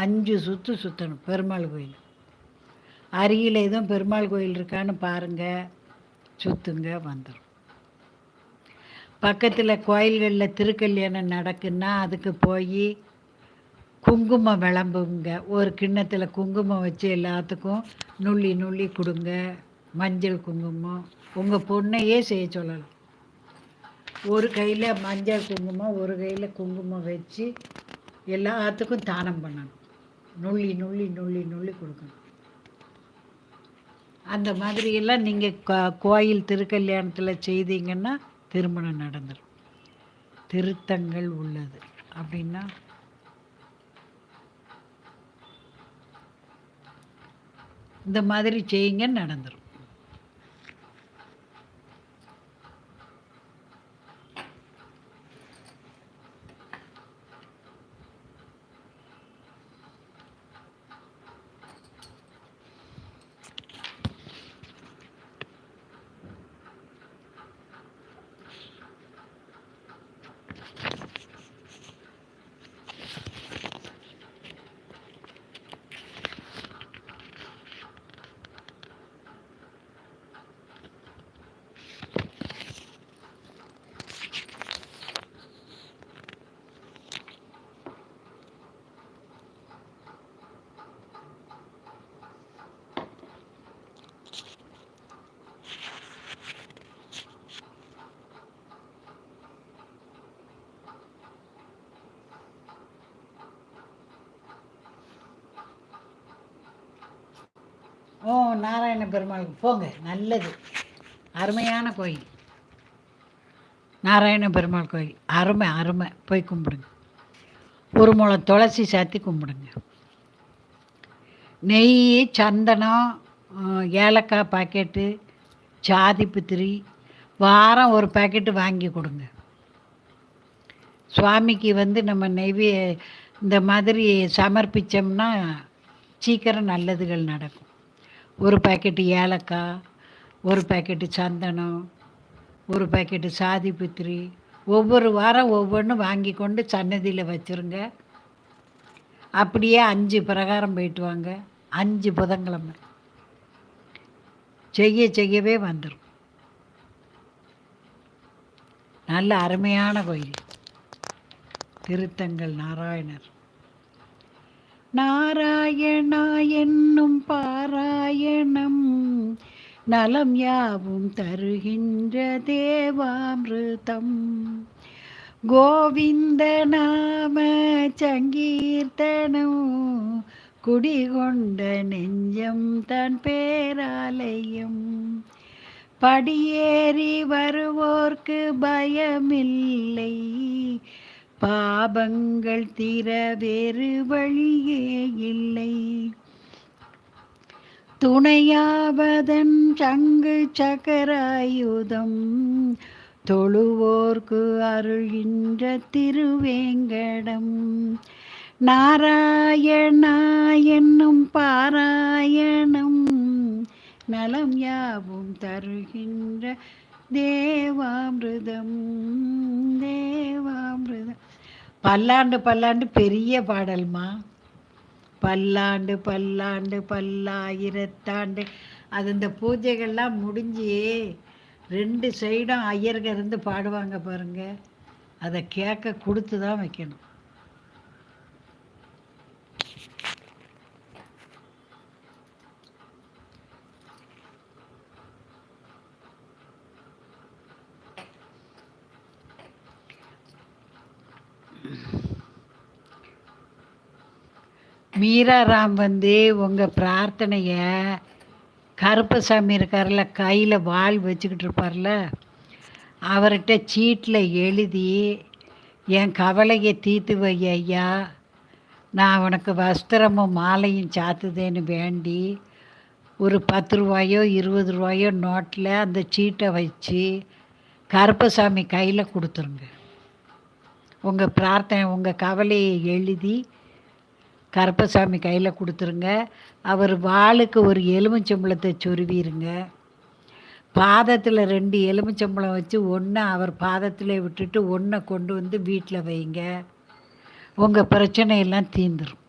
அஞ்சு சுற்று சுற்றணும் பெருமாள் கோயில். அருகில் எதுவும் பெருமாள் கோயில் இருக்கான்னு பாருங்கள் சுற்றுங்க வந்துடும் பக்கத்தில் கோயில்களில் திருக்கல்யாணம் நடக்குன்னா அதுக்கு போய் குங்குமம் விளம்புங்க. ஒரு கிண்ணத்தில் குங்குமம் வச்சு எல்லாத்துக்கும் நுள்ளி நுள்ளி கொடுங்க. மஞ்சள் குங்குமம் உங்கள் பொண்ணையே செய்ய சொல்லலாம். ஒரு கையில் மஞ்சள் குங்குமம் ஒரு கையில் குங்குமம் வச்சு எல்லாத்துக்கும் தானம் பண்ணணும். நுள்ளி நுள்ளி நுள்ளி நுள்ளி கொடுக்கணும். அந்த மாதிரியெல்லாம் நீங்கள் கோயில் திருக்கல்யாணத்தில் செய்தீங்கன்னா திருமணம் நடந்துடும் திருத்தங்கள் உள்ளது. அப்படின்னா இந்த மாதிரி செய்யுங்க நடந்துடும் ஓ நாராயண பெருமாளுக்கு போங்க நல்லது. அருமையான கோயில். நாராயண பெருமாள் கோயில். அருமை அருமை. போய் கும்பிடுங்க. ஒரு முளம் துளசி சாத்தி கும்பிடுங்க. நெய் சந்தனம் ஏலக்காய் பாக்கெட்டு சாதி பித்திரி வாரம் ஒரு பாக்கெட்டு வாங்கி கொடுங்க. சுவாமிக்கு வந்து நம்ம நெய்வே இந்த மாதிரி சமர்ப்பித்தோம்னா சீக்கிரம் நல்லதுகள் நடக்கும். ஒரு பேக்கெட்டு ஏலக்காய் ஒரு பேக்கெட்டு சந்தனம் ஒரு பேக்கெட்டு சாதிபுத்திரி ஒவ்வொரு வாரம் ஒவ்வொன்றும் வாங்கி கொண்டு சன்னதியில் வச்சுருங்க. அப்படியே அஞ்சு பிரகாரம் போயிட்டு வாங்க. அஞ்சு புதன்கிழமை. செய்ய செய்யவே வந்துடும் நல்ல அருமையான கோயில். திருத்தங்கள் நாராயணர். நாராயணா என்னும் பாராயணம் நலம் யாவும் தருகின்ற தேவாமிருதம். கோவிந்த நாம சங்கீர்த்தனம் குடிகொண்ட நெஞ்சம் தன் பேராலயம். படியேறி வருவோர்க்கு பயமில்லை. பாபங்கள் தீர வேறு வழியே இல்லை. துணையாவதன் சங்கு சக்கராயுதம் தொழுவோர்க்கு அருள்கின்ற திருவேங்கடம். நாராயணா என்னும் பாராயணம் நலம் யாவும் தருகின்ற தேவாமிருதம் தேவாமிருதம். பல்லாண்டு பல்லாண்டு பெரிய பாடல்மா. பல்லாண்டு பல்லாண்டு பல்லாயிரத்தாண்டு. அது இந்த பூஜைகள்லாம் முடிஞ்சு ரெண்டு சைடும் ஐயர்கள் இருந்து பாடுவாங்க பாருங்கள் அதை கேட்க கொடுத்து தான் வைக்கணும். மீராராம் வந்து உங்கள் பிரார்த்தனையை கருப்பசாமி இருக்கார்ல கையில் வாள் வச்சுக்கிட்டு இருப்பார்ல அவர்கிட்ட சீட்டில் எழுதி என் கவலையை தீர்த்து வை ஐயா நான் உனக்கு வஸ்திரமும் மாலையும் சாத்துதேன்னு வேண்டி ஒரு பத்து ரூபாயோ இருபது ரூபாயோ நோட்டில் அந்த சீட்டை வச்சு கருப்பசாமி கையில் கொடுத்துருங்க. உங்கள் பிரார்த்தனை உங்கள் கவலையை எழுதி கருப்பசாமி கையில் கொடுத்துருங்க. அவர் வாளுக்கு ஒரு எலுமிச்சம்பழத்தை சொருவிருங்க. பாதத்தில் ரெண்டு எலுமிச்சம்பழம் வச்சு ஒன்று அவர் பாதத்தில் விட்டுட்டு ஒன்றை கொண்டு வந்து வீட்டில் வைங்க. உங்கள் பிரச்சனையெல்லாம் தீந்துடும்